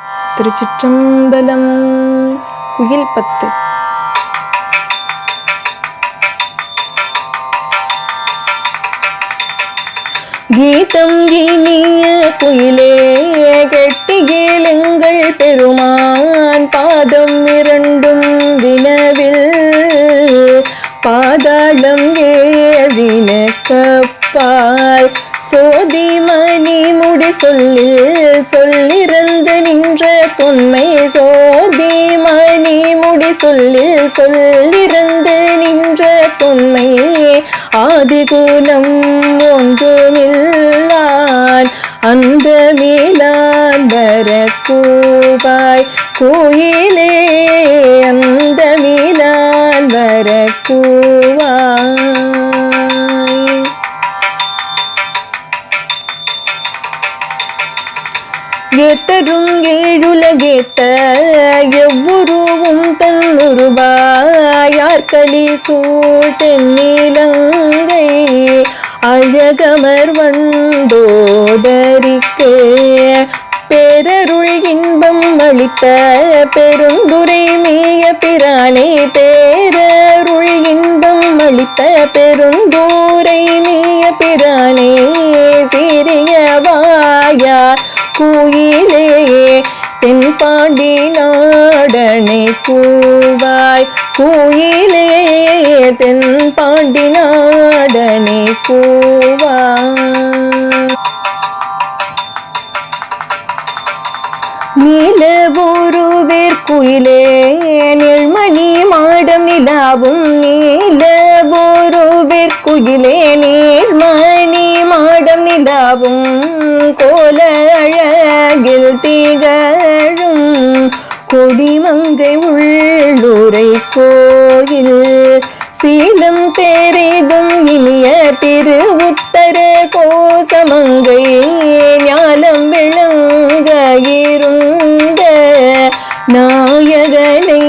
திருச்சிற்றம்பலம் குயில் பத்து. கீதம் இனிய குயிலே கெட்டி கேளுங்கள் பெருமான். பாதம் இரண்டும் வினவில் பாதாளம் ஏழின கப்பால் சொல்லில் சொல்லிருந்து நின்ற தொன்மை சோதி மணி முடி சொல்லில் சொல்லிருந்து நின்ற தொன்மை ஆதிகுணம் ஒன்றுமில்லை ஏத்தரும் ஏழுலகேத்த எவ்வுருவும் தன்னுருவாயார் களி சூழ் அழகமர் வண்டோதரிக்க பேரருள் இன்பம் அளித்த பெருந்துரை மேய பிரானே பேரருள் இன்பம் அளித்த பெருந்தூரை மேய பிரானே சிறியவாயார் குயிலே தென்பாண்டி நாடனை பூவாய் குயிலே தென்பாண்டி நாடனை கூவாய். நீல ஒரு நெல்மணி மாடம் நிலாவும். நீல ஒரு வேர்க்குயிலே நீர்மணி மாடம் நிலாவும். கோல அழகில் திகழும் கொடிமங்கை உள்ளுரை கோயில். சீலம் பெரிதும் இனிய திரு உத்தர கோசமங்கை ஞானம் விளங்க இருந்த நாயகனை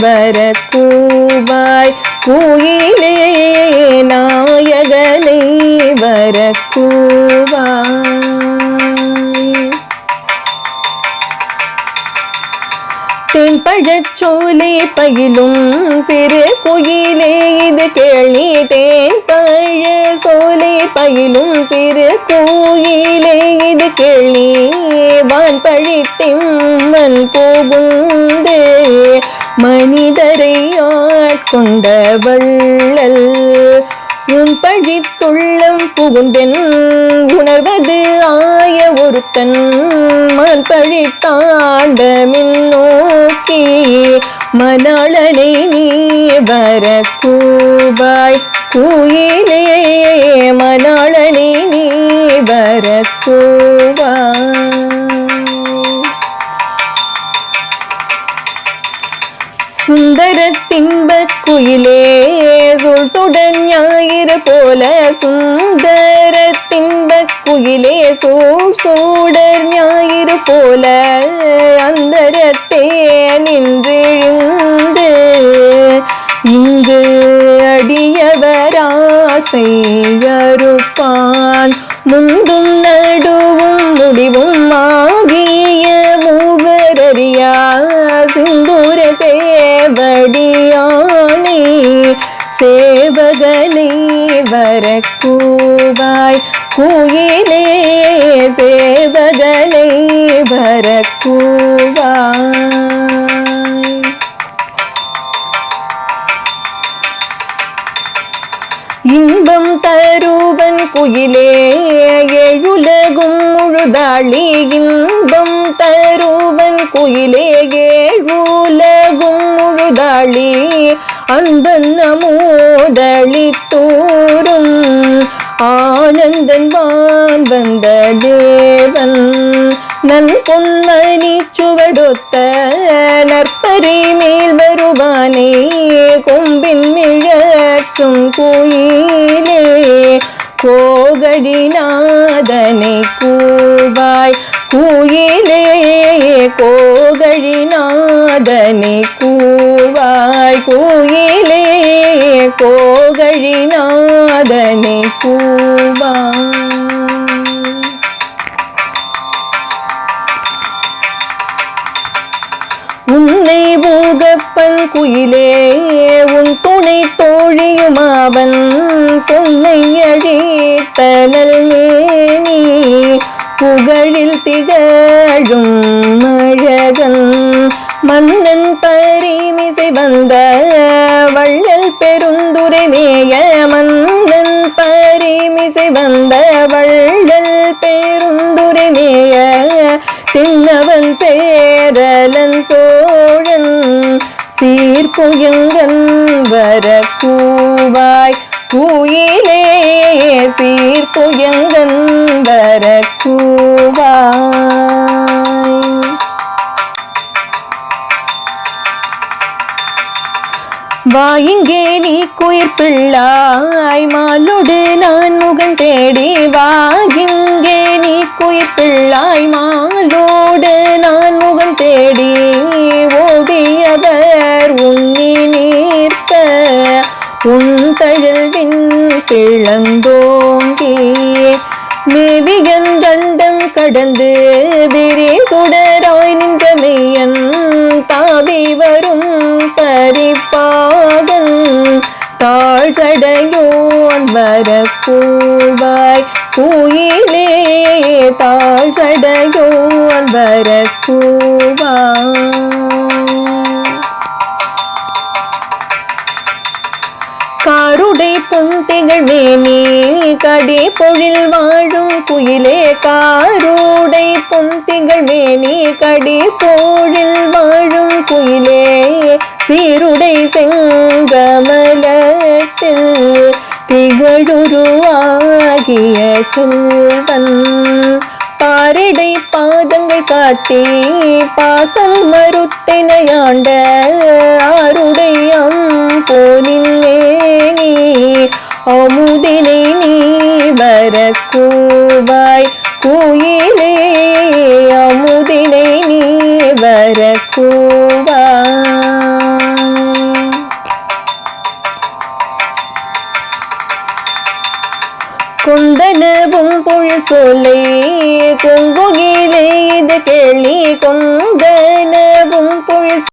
வரக்கூவாய். கோயிலே நாயகனை வரக்கூவாய். பழச்சோலை பயிலும் சிறு குயிலே இது கேள்வி தேன்பழ சோலை பயிலும் சிறு கோயிலே இது கேள்வி வான் பழித்திம்மன் போகுந்து மனிதரை ஆட்கொண்ட வள்ளல். உன் பழித்துள்ளம் புகுந்தென் உணர்வது ஆய ஒருத்தன் மண் பழித்தாண்ட மின்னோக்கி மணாளனை நீ வர கூபாய் கூயிலே மணாளனை நீ சுந்தர சுந்தரத்தின்பக் குயிலே சொல் சுடன் ஞாயிறு போல சுந்தர சுந்தரத்தின்பக் குயிலே சூழ் சோடர் ஞாயிறு போல அந்தரத்தே நின்றெழுந்து. இங்கு அடியவராசை அறுப்பான் முந்தும் நடுவும் முடிவும் ஆகிய மூவரறியா சேவகனை வரக்கூவாய். குயிலே சேவகனை வரக்கூவாய். இன்பம் தருவன் குயிலே எழுலகும் முழுதாளி. இன்பம் தருவன் குயிலே ஏழுலகும் முழுதாளி. அன்பன் நமோதளி ஆனந்தன் வான் வந்த தேவன் நன் பொன்மணி சுவடொத்த நற்பரி மேல் வருவானே கொம்பின் மிழற்றும் கோயிலே கோகடிநாதனை கூவாய் கூயிலே கோகழிநாதனை கூவாய் கூயிலே கோகழிநாதனை கூவாய். உன்னை பூகப்பன் குயிலே உன் துணை தோழியுமாவன் பொன்னை அழித்தனல் மேனி புகழில் திகழும் அழகன் மன்னன் பரிமிசை வந்த வள்ளல் பெருந்துரை மேய மன்னன் பரிமிசை வந்த வள்ளல் பெருந்துரை மேய தின்னவன் சேரலன் சோழன். சீர்புயங்கன் வர கூவாய் கூயிலே சீர்புயங்கன் வர கூ வா இங்கே நீ குயிர் பிள்ளாய் மாலோடு நான் முகம் தேடி வா இங்கே நீ குயிர் பிள்ளாய் மாலோடு நான் முகம் தேடி ஓடியவர் உன்னி நீர்த்த உன் தழல்வின் கிளந்தோங்கி மேவிகன் தண்டம் கடந்து தாழ் சடையோன் வர கூவாய் தாழ் சடையோன் வரக்கூவாய். கூவாய் காருடை பொந்திகள் மேனி கடை பொழில் வாழும் குயிலே. காருடை பொந்திகள் மேனி கடை பொழில் வாழும் குயிலே. சீருடை செங்கமலத்தில் பழுருவாகிய செல்வன். பாரிடை பாதங்கள் காட்டி பாசல் மறுத்தினையாண்ட ஆருடையம். கொங்குகிலே